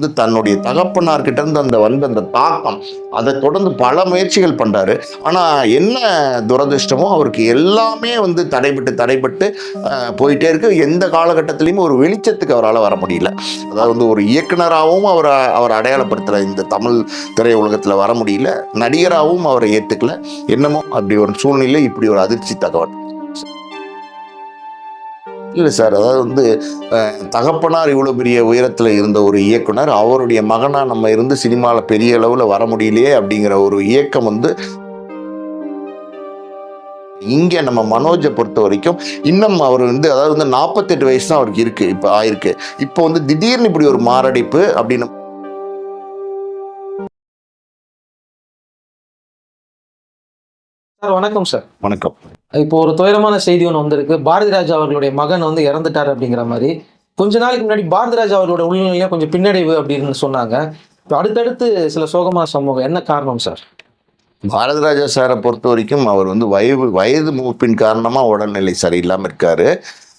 வந்து தன்னுடைய தகப்பனார்கிட்ட இருந்து அந்த வந்த அந்த தாக்கம் அதை தொடர்ந்து பல முயற்சிகள் பண்ணுறாரு ஆனால் என்ன துரதிர்ஷ்டமோ அவருக்கு எல்லாமே வந்து தடைபட்டு தடைபட்டு போயிட்டே இருக்கு. எந்த காலகட்டத்திலையுமே ஒரு வெளிச்சத்துக்கு அவரால் வர முடியல. அதாவது வந்து ஒரு இயக்குனராகவும் அவரை அவர் அடையாளப்படுத்தல. இந்த தமிழ் திரையுலகத்தில் வர முடியல. நடிகராகவும் அவரை ஏற்றுக்கல என்னமோ அப்படி ஒரு சூழ்நிலை இப்படி ஒரு அதிர்ச்சி தகவல். இல்லை சார் அதாவது வந்து தகப்பனார் இவ்வளோ பெரிய உயரத்தில் இருந்த ஒரு இயக்குனர் அவருடைய மகனாக நம்ம இருந்து சினிமாவில் பெரிய அளவில் வர முடியலையே அப்படிங்கிற ஒரு இயக்கம் வந்து இங்கே நம்ம மனோஜை பொறுத்த வரைக்கும் இன்னும் அவர் வந்து அதாவது வந்து நாற்பத்தெட்டு வயசு தான் அவருக்கு இருக்கு இப்போ ஆயிருக்கு. இப்போ வந்து திடீர்னு இப்படி ஒரு மாரடைப்பு அப்படின்னு சார் வணக்கம் சார். வணக்கம். இப்போ ஒரு துயரமான செய்தி ஒன்று வந்திருக்கு. பாரதி ராஜா அவர்களுடைய மகன் வந்து இறந்துட்டார் அப்படிங்கிற மாதிரி. கொஞ்ச நாளைக்கு முன்னாடி பாரதி ராஜா அவர்களோட உள்நிலையில கொஞ்சம் பின்னடைவு அப்படின்னு சொன்னாங்க. இப்போ அடுத்தடுத்து சில சோகமான சமூகம் என்ன காரணம் சார்? பாரதிராஜா சாரை பொறுத்த வரைக்கும் அவர் வந்து வயது வயது மூப்பின் காரணமாக உடல்நிலை சரியில்லாமல் இருக்காரு.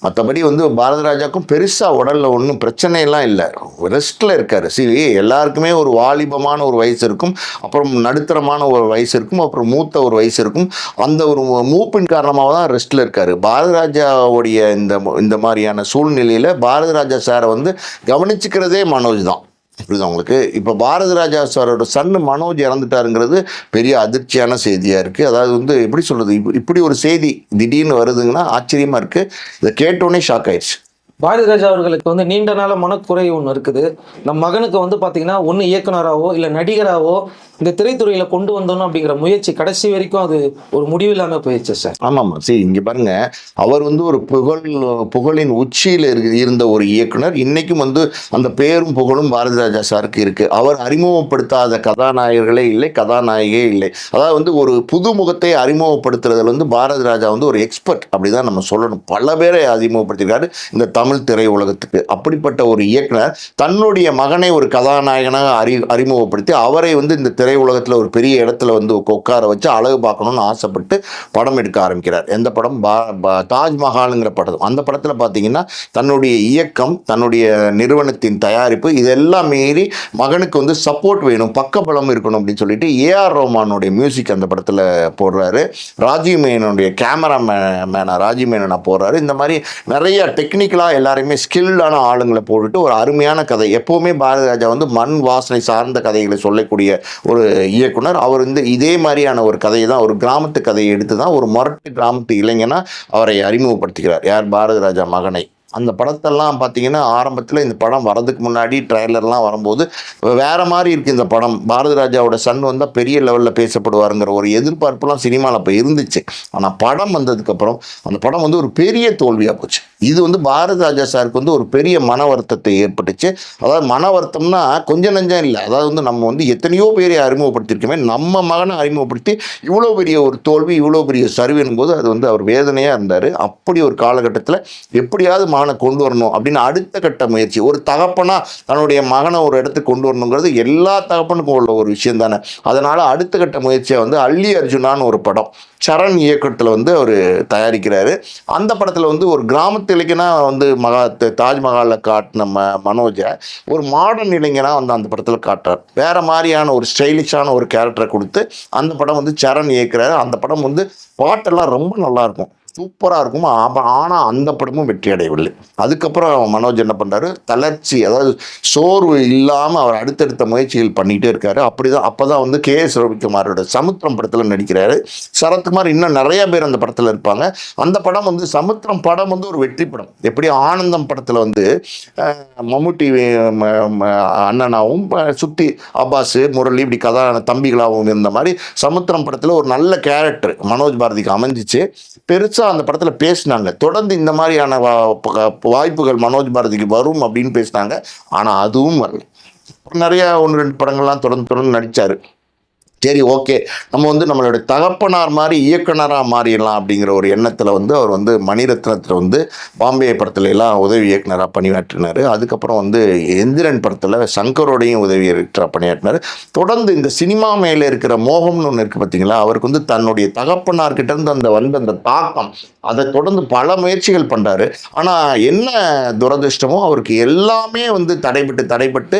மற்றபடி வந்து பாரதிராஜாக்கும் பெருசாக உடலில் ஒன்றும் பிரச்சனையெல்லாம் இல்லை. ரெஸ்ட்டில் இருக்கார். சரி எல்லாருக்குமே ஒரு வாலிபமான ஒரு வயசு இருக்கும். அப்புறம் நடுத்தரமான ஒரு வயசு இருக்கும். அப்புறம் மூத்த ஒரு வயசு இருக்கும். அந்த ஒரு மூப்பின் காரணமாக தான் ரெஸ்ட்டில் இருக்கார். பாரத ராஜாவுடைய இந்த இந்த மாதிரியான சூழ்நிலையில் பாரதிராஜா சாரை வந்து கவனிச்சுக்கிறதே மனோஜ் தான் புரியுது உங்களுக்கு? இப்போ பாரதி ராஜா சாரோட சன்னு மனோஜ் இறந்துட்டாருங்கிறது பெரிய அதிர்ச்சியான செய்தியாக இருக்குது அதாவது வந்து எப்படி சொல்கிறது இப்படி ஒரு செய்தி திடீர்னு வருதுங்கன்னா ஆச்சரியமாக இருக்குது இதை கேட்டோன்னே ஷாக் ஆயிடுச்சு. பாரதி ராஜா அவர்களுக்கு வந்து நீண்ட நாள மனக்குறை ஒன்று இருக்குது. நம் மகனுக்கு வந்து பார்த்தீங்கன்னா ஒன்று இயக்குனராகவோ இல்லை நடிகராகவோ இந்த திரைத்துறையில் கொண்டு வந்தோம் அப்படிங்கிற முயற்சி கடைசி வரைக்கும் அது ஒரு முடிவு இல்லாமல் போயிடுச்சு சார். ஆமாம். சரி இங்கே பாருங்க. அவர் வந்து ஒரு புகழ் புகழின் உச்சியில் இரு இருந்த ஒரு இயக்குனர். இன்னைக்கும் வந்து அந்த பேரும் புகழும் பாரதி ராஜா சாருக்கு இருக்கு. அவர் அறிமுகப்படுத்தாத கதாநாயகர்களே இல்லை கதாநாயகே இல்லை. அதாவது வந்து ஒரு புது முகத்தை அறிமுகப்படுத்துறதுல வந்து பாரதி ராஜா வந்து ஒரு எக்ஸ்பர்ட் அப்படிதான் நம்ம சொல்லணும். பல பேரை அறிமுகப்படுத்தியிருக்காரு. இந்த தமிழ் தமிழ் திரையுலகத்துக்கு. அப்படிப்பட்ட ஒரு இயக்குனர் தன்னுடைய மகனை ஒரு கதாநாயகனாக அறி அறிமுகப்படுத்தி அவரை வந்து இந்த திரையுலகத்தில் ஒரு பெரிய இடத்துல வந்து உட்கார வச்சு அழகு பார்க்கணும்னு ஆசைப்பட்டு படம் எடுக்க ஆரம்பிக்கிறார். எந்த படம்? பா பா- தாஜ்மஹாலுங்கிற படம் அந்த படத்தில் பார்த்தீங்கன்னா தன்னுடைய இயக்கம் தன்னுடைய நிறுவனத்தின் தயாரிப்பு இதெல்லாம் மீறி மகனுக்கு வந்து சப்போர்ட் வேணும் பக்கபலம் இருக்கணும் அப்படின்னு சொல்லிட்டு ஏஆர் ரோமானுடைய மியூசிக் அந்த படத்தில் போடுறாரு. ராஜீவ் மேனனுடைய கேமரா மேனா ராஜீவ் மேனனா போடுறாரு. இந்த மாதிரி நிறைய டெக்னிக்கலாக எல்லாரையுமே ஸ்கில்டான ஆளுங்களை போட்டுட்டு ஒரு அருமையான கதை. எப்போவுமே பாரதி ராஜா வந்து மண் வாசனை சார்ந்த கதைகளை சொல்லக்கூடிய ஒரு இயக்குனர். அவர் வந்து இதே மாதிரியான ஒரு கதையை தான் ஒரு கிராமத்து கதையை எடுத்து தான் ஒரு மொரட்டு கிராமத்து இளைஞனாக அவரை அறிமுகப்படுத்துகிறார். யார்? பாரதி ராஜா மகனை. அந்த படத்தெல்லாம் பார்த்தீங்கன்னா ஆரம்பத்தில் இந்த படம் வரதுக்கு முன்னாடி ட்ரைலர்லாம் வரும்போது வேறு மாதிரி இருக்குது இந்த படம். பாரதி ராஜாவோட சன் வந்தால் பெரிய லெவலில் பேசப்படுவாருங்கிற ஒரு எதிர்பார்ப்புலாம் சினிமாவில் அப்போ இருந்துச்சு. ஆனால் படம் வந்ததுக்கப்புறம் அந்த படம் வந்து ஒரு பெரிய தோல்வியாக போச்சு. இது வந்து பாரதி ராஜா சாருக்கு வந்து ஒரு பெரிய மன வருத்தத்தை ஏற்பட்டுச்சு. அதாவது மன வருத்தம்னா கொஞ்சம் நஞ்சம் இல்லை. அதாவது வந்து நம்ம வந்து எத்தனையோ பேரை அறிமுகப்படுத்தியிருக்கோமே நம்ம மகனை அறிமுகப்படுத்தி இவ்வளோ பெரிய ஒரு தோல்வி இவ்வளோ பெரிய சரிவுன்னும் போது அது வந்து அவர் வேதனையாக இருந்தார். அப்படி ஒரு காலகட்டத்தில் எப்படியாவது மகனை கொண்டு வரணும் அப்படின்னு அடுத்த கட்ட முயற்சி. ஒரு தகப்பனாக தன்னுடைய மகனை ஒரு இடத்துக்கு கொண்டு வரணுங்கிறது எல்லா தகப்பனுக்கும் உள்ள ஒரு விஷயம் தானே. அதனால் அடுத்த கட்ட முயற்சியை வந்து அள்ளி அர்ஜுனான்னு ஒரு படம் சரண் இயக்கத்தில் வந்து அவர் தயாரிக்கிறாரு. அந்த படத்தில் வந்து ஒரு கிராமத்து இளைஞனா வந்து மகா தாஜ்மஹாலில் காட்டின ம மனோஜை ஒரு மாடர்ன் இளைஞனாக வந்து அந்த படத்தில் காட்டுறார். வேற மாதிரியான ஒரு ஸ்டைலிஷான ஒரு கேரக்டரை கொடுத்து அந்த படம் வந்து சரண் இயக்கிறாரு. அந்த படம் வந்து பாட்டெல்லாம் ரொம்ப நல்லாயிருக்கும் சூப்பராக இருக்கும்? ஆனால் அந்த படமும் வெற்றி அடையவில்லை. அதுக்கப்புறம் மனோஜ் என்ன பண்ணுறாரு தளர்ச்சி அதாவது சோர்வு இல்லாமல் அவர் அடுத்தடுத்த முயற்சிகள் பண்ணிகிட்டே இருக்காரு. அப்படி தான் அப்போ தான் வந்து கே எஸ் ரவிக்குமாரோட சமுத்திரம் படத்தில் நடிக்கிறாரு. சரத்குமார் இன்னும் நிறையா பேர் அந்த படத்தில் இருப்பாங்க. அந்த படம் வந்து சமுத்திரம் படம் வந்து ஒரு வெற்றி படம். எப்படி ஆனந்தம் படத்தில் வந்து மம்முட்டி அண்ணனாகவும் அண்ணனாவும் சுத்தி அப்பாஸ் முரளி இப்படி கதா தம்பிகளாகவும் இருந்த மாதிரி சமுத்திரம் படத்தில் ஒரு நல்ல கேரக்டர் மனோஜ் பாரதிக்கு அமைஞ்சிச்சு. பெருசாக அந்த படத்தில் பேசினாங்க. தொடர்ந்து இந்த மாதிரியான வா- வாய்ப்புகள் மனோஜ் பாரதிக்கு வரும் அப்படின்னு பேசினாங்க. ஆனால் அதுவும் வரல. நிறையா ஒன்று ரெண்டு படங்கள்லாம் தொடர்ந்து தொடர்ந்து நடித்தார் சரி ஓகே. நம்ம வந்து நம்மளுடைய தகப்பனார் மாதிரி இயக்குனராக மாறிடலாம் அப்படிங்கிற ஒரு எண்ணத்தில் வந்து அவர் வந்து மணிரத்னத்தில் வந்து பாம்பே படத்துல எல்லாம் உதவி இயக்குனராக பணியாற்றினார். அதுக்கப்புறம் வந்து எந்திரன் படத்தில் சங்கரோடையும் உதவி இயக்குனராக பணியாற்றினார். தொடர்ந்து இந்த சினிமா மேலே இருக்கிற மோகம்னு ஒன்று இருக்குது பார்த்தீங்களா அவருக்கு வந்து தன்னுடைய தகப்பனார்கிட்ட இருந்து அந்த வந்து அந்த தாக்கம் அதை தொடர்ந்து பல முயற்சிகள் பண்ணுறாரு ஆனால் என்ன துரதிர்ஷ்டமோ அவருக்கு எல்லாமே வந்து தடைபட்டு தடைபட்டு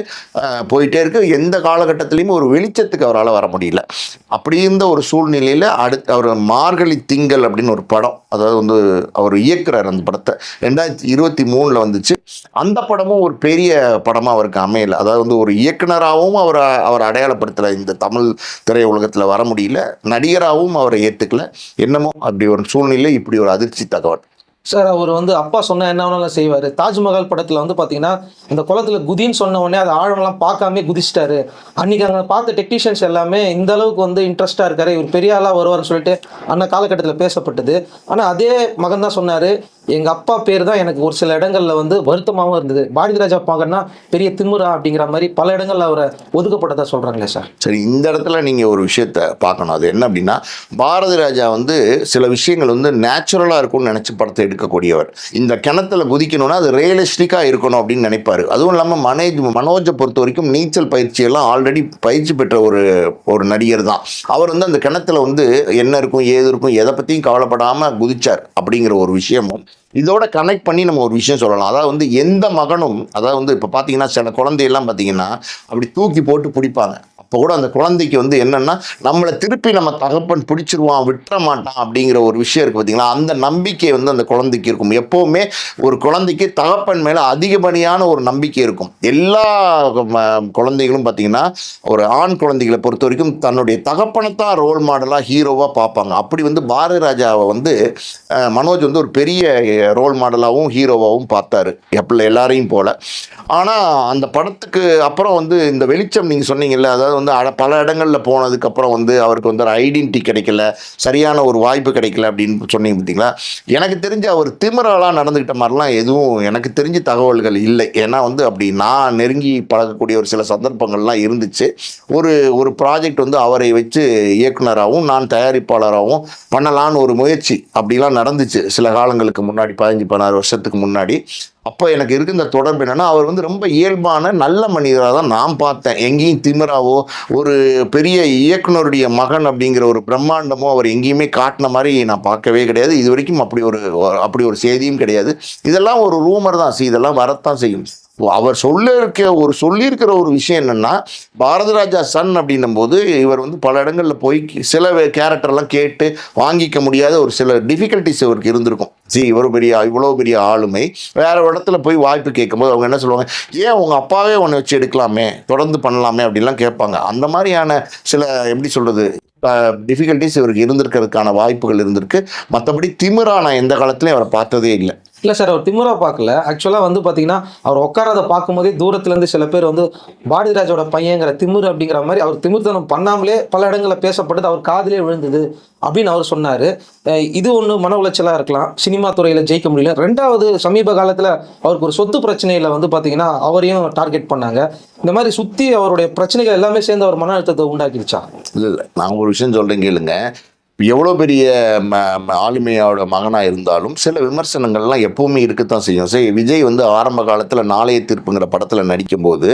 போயிட்டே இருக்கு. எந்த காலகட்டத்திலையுமே ஒரு வெளிச்சத்துக்கு அவரால் வர முடியல. அப்படி இருந்த ஒரு சூழ்நிலையில் அடுத்து அவர் மார்கழி திங்கள் அப்படின்னு ஒரு படம் அதாவது வந்து அவர் இயக்குறார் அந்த படத்தை. ரெண்டாயிரத்தி இருபத்தி மூணில் வந்துச்சு. அந்த படமும் ஒரு பெரிய படமாக அவருக்கு அமையல. அதாவது வந்து ஒரு இயக்குனராகவும் அவர் அவர் அடையாளப்படுத்தல. இந்த தமிழ் திரையுலகத்தில் வர முடியல. நடிகராகவும் அவரை ஏற்றுக்கல என்னமோ அப்படி ஒரு சூழ்நிலை இப்படி ஒரு அதிர்ச்சி தகவல். சார் அவர் வந்து அப்பா சொன்னால் என்ன வேணாலும் செய்வார். தாஜ்மஹால் படத்தில் வந்து பார்த்தீங்கன்னா இந்த குளத்தில் குதின்னு சொன்ன உடனே அதை ஆழம்லாம் பார்க்காம குதிச்சிட்டாரு. அன்னைக்கு அங்கே பார்த்த டெக்னீஷியன்ஸ் எல்லாமே இந்த அளவுக்கு வந்து இன்ட்ரெஸ்ட்டாக இருக்காரு. இவர் பெரிய ஆளாக வருவார்னு சொல்லிட்டு அந்த காலகட்டத்தில் பேசப்பட்டது. ஆனால் அதே மகன் தான் சொன்னார் எங்கள் அப்பா பேர் தான் எனக்கு ஒரு சில இடங்களில் வந்து வருத்தமாகவும் இருந்தது. பாரதி ராஜா மகன்னா பெரிய திமுறா அப்படிங்கிற மாதிரி பல இடங்களில் அவரை ஒதுக்கப்பட்டதாக சொல்கிறாங்களே சார். சரி இந்த இடத்துல நீங்கள் ஒரு விஷயத்த பார்க்கணும். அது என்ன அப்படின்னா பாரதி ராஜா வந்து சில விஷயங்கள் வந்து நேச்சுரலாக இருக்கும்னு நினச்சி படத்தை எடுக்கக்கூடியவர். இந்த கிணத்துல குதிக்கணும்னா அது ரியலிஸ்டிக்காக இருக்கணும் அப்படின்னு நினைப்பார். அதுவும் இல்லாமல் மனேஜ் மனோஜை பொறுத்த வரைக்கும் நீச்சல் பயிற்சியெல்லாம் ஆல்ரெடி பயிற்சி பெற்ற ஒரு ஒரு நடிகர் தான். அவர் வந்து அந்த கிணத்துல வந்து என்ன இருக்கும் ஏது இருக்கும் எதை பற்றியும் கவலைப்படாமல் குதிச்சார் அப்படிங்கிற ஒரு விஷயமும் இதோட கனெக்ட் பண்ணி நம்ம ஒரு விஷயம் சொல்லலாம். அதாவது வந்து எந்த மகனும் அதாவது வந்து இப்போ பார்த்தீங்கன்னா சில குழந்தையெல்லாம் பார்த்தீங்கன்னா அப்படி தூக்கி போட்டு பிடிப்பாங்க. அப்போ கூட அந்த குழந்தைக்கு வந்து என்னென்னா நம்மளை திருப்பி நம்ம தகப்பன் பிடிச்சிருவான் விட்டுற மாட்டான் அப்படிங்கிற ஒரு விஷயம் இருக்குது பார்த்தீங்களா அந்த நம்பிக்கை வந்து அந்த குழந்தைக்கு இருக்கும். எப்போவுமே ஒரு குழந்தைக்கு தகப்பன் மேலே அதிகப்படியான ஒரு நம்பிக்கை இருக்கும். எல்லா குழந்தைகளும் பார்த்தீங்கன்னா ஒரு ஆண் குழந்தைகளை பொறுத்த வரைக்கும் தன்னுடைய தகப்பனை தான் ரோல் மாடலாக ஹீரோவாக பார்ப்பாங்க. அப்படி வந்து பாரதி ராஜாவை வந்து மனோஜ் வந்து ஒரு பெரிய ரோல் மாடலாகவும் ஹீரோவாகவும் பார்த்தாரு. எப்பல எல்லாரையும் போல. ஆனால் அந்த படத்துக்கு அப்புறம் வந்து இந்த வெளிச்சம் நீங்கள் சொன்னீங்கல்ல அதாவது வந்து பல இடங்களில் போனதுக்கப்புறம் வந்து அவருக்கு வந்து ஒரு ஐடென்டிட்டி கிடைக்கல சரியான ஒரு வாய்ப்பு கிடைக்கல அப்படின்னு சொன்னீங்க பார்த்தீங்களா எனக்கு தெரிஞ்ச அவர் திமிராலாம் நடந்துக்கிட்ட மாதிரிலாம் எதுவும் எனக்கு தெரிஞ்ச தகவல்கள் இல்லை. ஏன்னா வந்து அப்படி நான் நெருங்கி பழகக்கூடிய ஒரு சில சந்தர்ப்பங்கள்லாம் இருந்துச்சு. ஒரு ஒரு ப்ராஜெக்ட் வந்து அவரை வச்சு இயக்குனராகவும் நான் தயாரிப்பாளராகவும் பண்ணலான்னு ஒரு முயற்சி அப்படிலாம் நடந்துச்சு. சில காலங்களுக்கு முன்னாடி பதினஞ்சு பதினாறு வருஷத்துக்கு முன்னாடி. அப்போ எனக்கு இருக்க இந்த தொடர்பு என்னென்னா அவர் வந்து ரொம்ப இயல்பான நல்ல மனிதராக தான் நான் பார்த்தேன். எங்கேயும் திமிராவோ ஒரு பெரிய இயக்குனருடைய மகன் அப்படிங்கிற ஒரு பிரம்மாண்டமோ அவர் எங்கேயுமே காட்டின மாதிரி நான் பார்க்கவே கிடையாது. இது வரைக்கும் அப்படி ஒரு அப்படி ஒரு செய்தியும் கிடையாது. இதெல்லாம் ஒரு ரூமர் தான். சி இதெல்லாம் வரத்தான் செய்யும். அவர் சொல்ல இருக்க ஒரு சொல்லியிருக்கிற ஒரு விஷயம் என்னென்னா பாரதராஜா சன் அப்படின்னும் போது இவர் வந்து பல இடங்களில் போய் சில கேரக்டர்லாம் கேட்டு வாங்கிக்க முடியாத ஒரு சில டிஃபிகல்ட்டிஸ் இவருக்கு இருந்திருக்கும். ஜி இவ்வளோ பெரிய இவ்வளோ பெரிய ஆளுமை. வேறு இடத்துல போய் வாய்ப்பு கேட்கும்போது அவங்க என்ன சொல்லுவாங்க ஏன் உங்கள் அப்பாவே ஒன்று வச்சு எடுக்கலாமே? தொடர்ந்து பண்ணலாமே? அப்படிலாம் கேட்பாங்க. அந்த மாதிரியான சில எப்படி சொல்கிறது டிஃபிகல்ட்டிஸ் இவருக்கு இருந்திருக்கிறதுக்கான வாய்ப்புகள் இருந்திருக்கு. மற்றபடி திமிரா நான் எந்த காலத்துலையும் அவரை பார்த்ததே இல்லை. இல்லை சார் அவர் திமுறா பார்க்கல. ஆக்சுவலாக வந்து பார்த்தீங்கன்னா அவர் உட்காரத பார்க்கும்போதே தூரத்துலேருந்து சில பேர் வந்து பாடிராஜோட பையங்கிற திமுர் அப்படிங்கிற மாதிரி அவர் திமிர்த்தனம் பண்ணாமலே பல இடங்களில் பேசப்பட்டது அவர் காதிலே விழுந்தது அப்படின்னு அவர் சொன்னார். இது ஒன்று மன உளைச்சலாக இருக்கலாம். சினிமா துறையில் ஜெயிக்க முடியல. ரெண்டாவது சமீப காலத்தில் அவருக்கு ஒரு சொத்து பிரச்சனையில் வந்து பார்த்தீங்கன்னா அவரையும் டார்கெட் பண்ணாங்க. இந்த மாதிரி சுற்றி அவருடைய பிரச்சனைகள் எல்லாமே சேர்ந்து அவர் மன அழுத்தத்தை உண்டாக்கிடுச்சா? இல்லை இல்லை. நான் ஒரு விஷயம் சொல்கிறேன் கேளுங்க. எவ்வளோ பெரிய ம ஆளுமையோட மகனாக இருந்தாலும் சில விமர்சனங்கள்லாம் எப்பவுமே இருக்கத்தான் செய்யும். சரி விஜய் வந்து ஆரம்ப காலத்தில் நாளைய தீர்ப்புங்கிற படத்தில் நடிக்கும்போது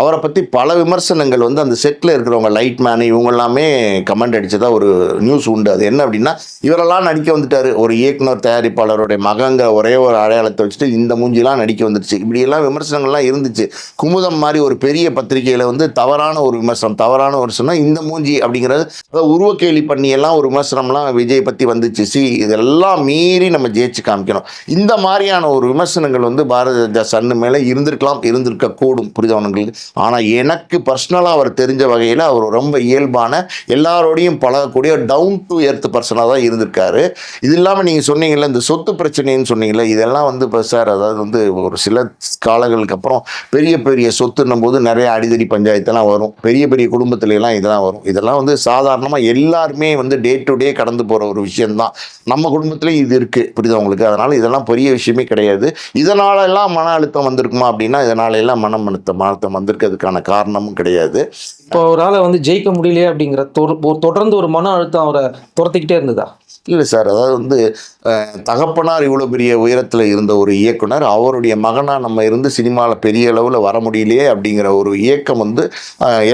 அவரை பற்றி பல விமர்சனங்கள் வந்து அந்த செட்டில் இருக்கிறவங்க லைட் மேன் இவங்க எல்லாமே கமெண்ட் அடித்ததா ஒரு நியூஸ் உண்டு. அது என்ன அப்படின்னா இவரெல்லாம் நடிக்க வந்துட்டார். ஒரு இயக்குனர் தயாரிப்பாளருடைய மகங்க ஒரே ஒரு அடையாளத்தை வச்சுட்டு இந்த மூஞ்சிலாம் நடிக்க வந்துடுச்சு இப்படியெல்லாம் விமர்சனங்கள்லாம் இருந்துச்சு. குமுதம் மாதிரி ஒரு பெரிய பத்திரிகையில் வந்து தவறான ஒரு விமர்சனம் தவறான ஒரு சொன்னால் இந்த மூஞ்சி அப்படிங்கிறது அதாவது உருவக்கேலி பண்ணியெல்லாம் ஒரு ஒரு விமர்சனம்லாம் விஜய் பற்றி வந்துச்சு. சி இதெல்லாம் மீறி நம்ம ஜெயிச்சு காமிக்கணும். இந்த மாதிரியான ஒரு விமர்சனங்கள் வந்து பாரத ராஜா சன்னு மேலே இருந்திருக்கலாம் இருந்திருக்க கூடும். புரிதவனுங்களுக்கு ஆனால் எனக்கு பர்சனலாக அவர் தெரிஞ்ச வகையில் அவர் ரொம்ப இயல்பான எல்லாரோடையும் பழகக்கூடிய டவுன் டு எர்த் பர்சனாக தான் இருந்திருக்காரு. இது இல்லாமல் நீங்கள் சொன்னீங்கல்ல இந்த சொத்து பிரச்சனைன்னு சொன்னீங்கல்ல இதெல்லாம் வந்து இப்போ சார் அதாவது வந்து ஒரு சில காலங்களுக்கு அப்புறம் பெரிய பெரிய சொத்துன்னும் போது நிறைய அடிதடி பஞ்சாயத்தெல்லாம் வரும். பெரிய பெரிய குடும்பத்துலலாம் இதெல்லாம் வரும். இதெல்லாம் வந்து சாதாரணமாக எல்லாருமே வந்து டே டு டே கடந்து போகிற ஒரு விஷயம்தான். நம்ம குடும்பத்துலேயும் இது இருக்குது புரியுதா உங்களுக்கு? அதனால் இதெல்லாம் பெரிய விஷயமே கிடையாது. இதனால எல்லாம் மன அழுத்தம் வந்திருக்குமா அப்படின்னா இதனாலெல்லாம் எல்லாம் மன அழுத்தம் அழுத்தம் வந்திருக்கிறதுக்கான காரணமும் கிடையாது. இப்போ அவரால் வந்து ஜெயிக்க முடியலையே அப்படிங்கிற தொடர்ந்து ஒரு மன அழுத்தம் அவரை துரத்திக்கிட்டே இருந்ததா? இல்லை சார் அதாவது வந்து தகப்பனார் இவ்வளோ பெரிய உயரத்தில் இருந்த ஒரு இயக்குனர் அவருடைய மகனாக நம்ம இருந்து சினிமாவில் பெரிய அளவில் வர முடியலையே அப்படிங்கிற ஒரு இயக்கம் வந்து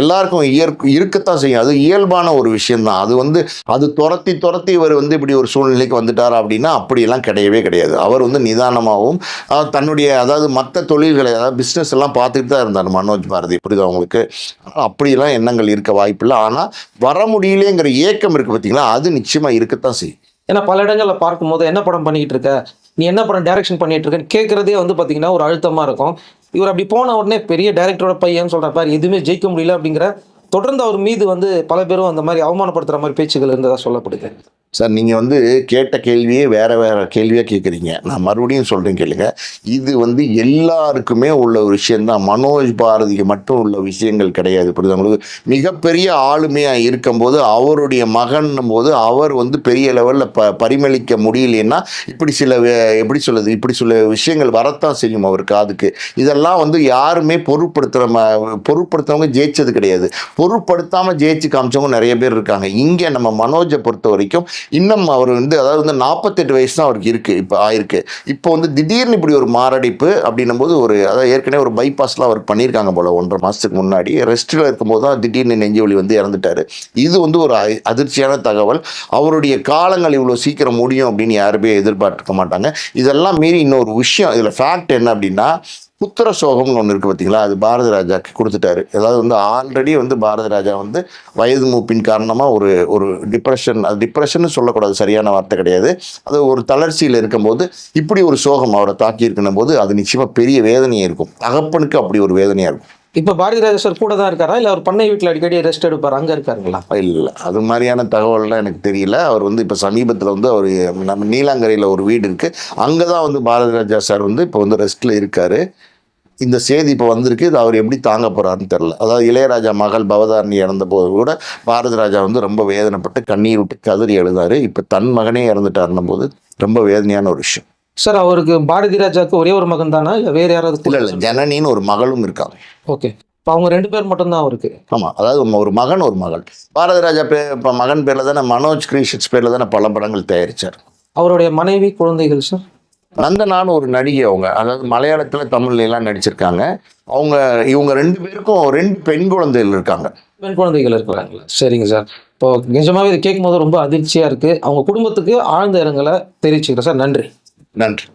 எல்லாருக்கும் இயற்கு இருக்கத்தான் செய்யும். அது இயல்பான ஒரு விஷயந்தான் அது வந்து அது துரத்தி துரத்தி இவர் வந்து இப்படி ஒரு சூழ்நிலைக்கு வந்துட்டார் அப்படின்னா அப்படியெல்லாம் கிடையவே கிடையாது. அவர் வந்து நிதானமாகவும் தன்னுடைய அதாவது மற்ற தொழில்களை அதாவது பிஸ்னஸ் எல்லாம் பார்த்துட்டு தான் இருந்தார் மனோஜ் பாரதி. புரியுதா உங்களுக்கு? அப்படியெல்லாம் எண்ணங்கள் இருக்க வாய்ப்பில்லை. ஆனால் வர முடியலேங்கிற இயக்கம் இருக்குது பார்த்தீங்களா அது நிச்சயமாக இருக்கத்தான் செய்யும். ஏன்னா பல இடங்களில் பார்க்கும்போது என்ன படம் பண்ணிட்டு இருக்க நீ என்ன படம் டைரக்ஷன் பண்ணிட்டு இருக்கன்னு கேட்கறதே வந்து பார்த்தீங்கன்னா ஒரு அழுத்தமாக இருக்கும். இவர் அப்படி போன உடனே பெரிய டைரக்டரோட பையன் சொல்கிற பாரு எதுவுமே ஜெயிக்க முடியல அப்படிங்கிற தொடர்ந்து அவர் மீது வந்து பல பேரும் அந்த மாதிரி அவமானப்படுத்துகிற மாதிரி பேச்சுகள் இருந்ததாக சொல்லப்படுது. சார் நீங்கள் வந்து கேட்ட கேள்வியே வேறு வேறு கேள்வியாக கேட்குறீங்க நான் மறுபடியும் சொல்கிறேன் கேளுங்க. இது வந்து எல்லாருக்குமே உள்ள ஒரு விஷயந்தான் மனோஜ் பாரதிக்கு மட்டும் உள்ள விஷயங்கள் கிடையாது புரியுது அவங்களுக்கு மிகப்பெரிய ஆளுமையாக இருக்கும்போது அவருடைய மகன் போது அவர் வந்து பெரிய லெவலில் ப பரிமளிக்க முடியலன்னா இப்படி சில எப்படி சொல்லுது இப்படி சில விஷயங்கள் வரத்தான் செய்யும் அவர் காதுக்கு. இதெல்லாம் வந்து யாருமே பொருட்படுத்துகிற பொருட்படுத்துறவங்க ஜெயிச்சது கிடையாது. பொருட்படுத்தாமல் ஜெயிச்சு காமிச்சவங்க நிறைய பேர் இருக்காங்க. இங்கே நம்ம மனோஜை பொறுத்த வரைக்கும் இன்னும் அவர் வந்து அதாவது வந்து நாற்பத்தெட்டு வயசு தான் அவருக்கு இருக்குது இப்போ ஆயிருக்கு. இப்போ வந்து திடீர்னு இப்படி ஒரு மாரடைப்பு அப்படின்னும் போது ஒரு அதாவது ஏற்கனவே ஒரு பைபாஸ்லாம் அவர் பண்ணியிருக்காங்க போல ஒன்றரை மாதத்துக்கு முன்னாடி. ரெஸ்ட்டில் இருக்கும்போது தான் திடீர்னு நெஞ்சு வலி வந்து இறந்துட்டாரு. இது வந்து ஒரு அ- அதிர்ச்சியான தகவல். அவருடைய காலங்கள் இவ்வளோ சீக்கிரம் முடியும் அப்படின்னு யாருமே எதிர்பார்க்க மாட்டாங்க. இதெல்லாம் மீறி இன்னொரு விஷயம் இதில் ஃபேக்ட் என்ன அப்படின்னா புத்திர சோகம்னு ஒன்று இருக்குது பார்த்தீங்களா அது பாரத ராஜாக்கு கொடுத்துட்டாரு. அதாவது வந்து ஆல்ரெடி வந்து பாரத ராஜா வந்து வயது மூப்பின் காரணமாக ஒரு ஒரு டிப்ரெஷன் அது டிப்ரெஷன் சொல்லக்கூடாது. சரியான வார்த்தை கிடையாது. அது ஒரு தளர்ச்சியில் இருக்கும்போது இப்படி ஒரு சோகம் அவரை தாக்கி இருக்கணும் போது அது நிச்சயமாக பெரிய வேதனையாக இருக்கும். தகப்பனுக்கு அப்படி ஒரு வேதனையாக இருக்கும். இப்ப பாரதி ராஜா சார் கூட தான் இருக்காரா? இல்ல அவர் பண்ணை வீட்டுல அடிக்கடி ரெஸ்ட் எடுப்பார்? அங்க இருக்காருங்களா? இல்லை அது மாதிரியான தகவல்லாம் எனக்கு தெரியல. அவர் வந்து இப்போ சமீபத்தில் வந்து அவர் நம்ம நீலாங்கரையில் ஒரு வீடு இருக்குது அங்கே தான் வந்து பாரதி ராஜா சார் வந்து இப்போ வந்து ரெஸ்ட்டில் இருக்கார். இந்த செய்தி இப்போ வந்திருக்கு. இது அவர் எப்படி தாங்க போகிறாருன்னு தெரில அதாவது இளையராஜா மகள் பவதாரணி இறந்த போது கூட பாரதி ராஜா வந்து ரொம்ப வேதனைப்பட்டு கண்ணீர் விட்டு கதறி எழுதாரு. இப்போ தன் மகனே இறந்துட்டாருன்னும் போது ரொம்ப வேதனையான ஒரு விஷயம். சார் அவருக்கு பாரதி ராஜாக்கு ஒரே ஒரு மகன் தானா? இல்ல வேற யாராவது இல்லை இல்லை. ஜனனின்னு ஒரு மகளும் இருக்காங்க. ஓகே. இப்போ அவங்க ரெண்டு பேர் மட்டும்தான் அவருக்கு? ஆமாம் அதாவது ஒரு மகன் ஒரு மகள். பாரதி ராஜா பே இப்போ மகன் பேரில் தானே மனோஜ் கிரீஷிட்ஸ் பேரில் தானே பல படங்கள் தயாரித்தார் அவருடைய மனைவி குழந்தைகள் சார்? நந்தனான்னு ஒரு நடிகை அவங்க. அதாவது மலையாளத்தில் தமிழ்ல எல்லாம் நடிச்சிருக்காங்க. அவங்க இவங்க ரெண்டு பேருக்கும் ரெண்டு பெண் குழந்தைகள் இருக்காங்க. பெண் குழந்தைகள் இருக்கிறாங்களா? சரிங்க சார். இப்போ நிஜமாவே இது கேட்கும்போது ரொம்ப அதிர்ச்சியா இருக்கு. அவங்க குடும்பத்துக்கு ஆழ்ந்த இரங்கலை தெரிவிச்சுக்கிறேன் சார். நன்றி. நன்றி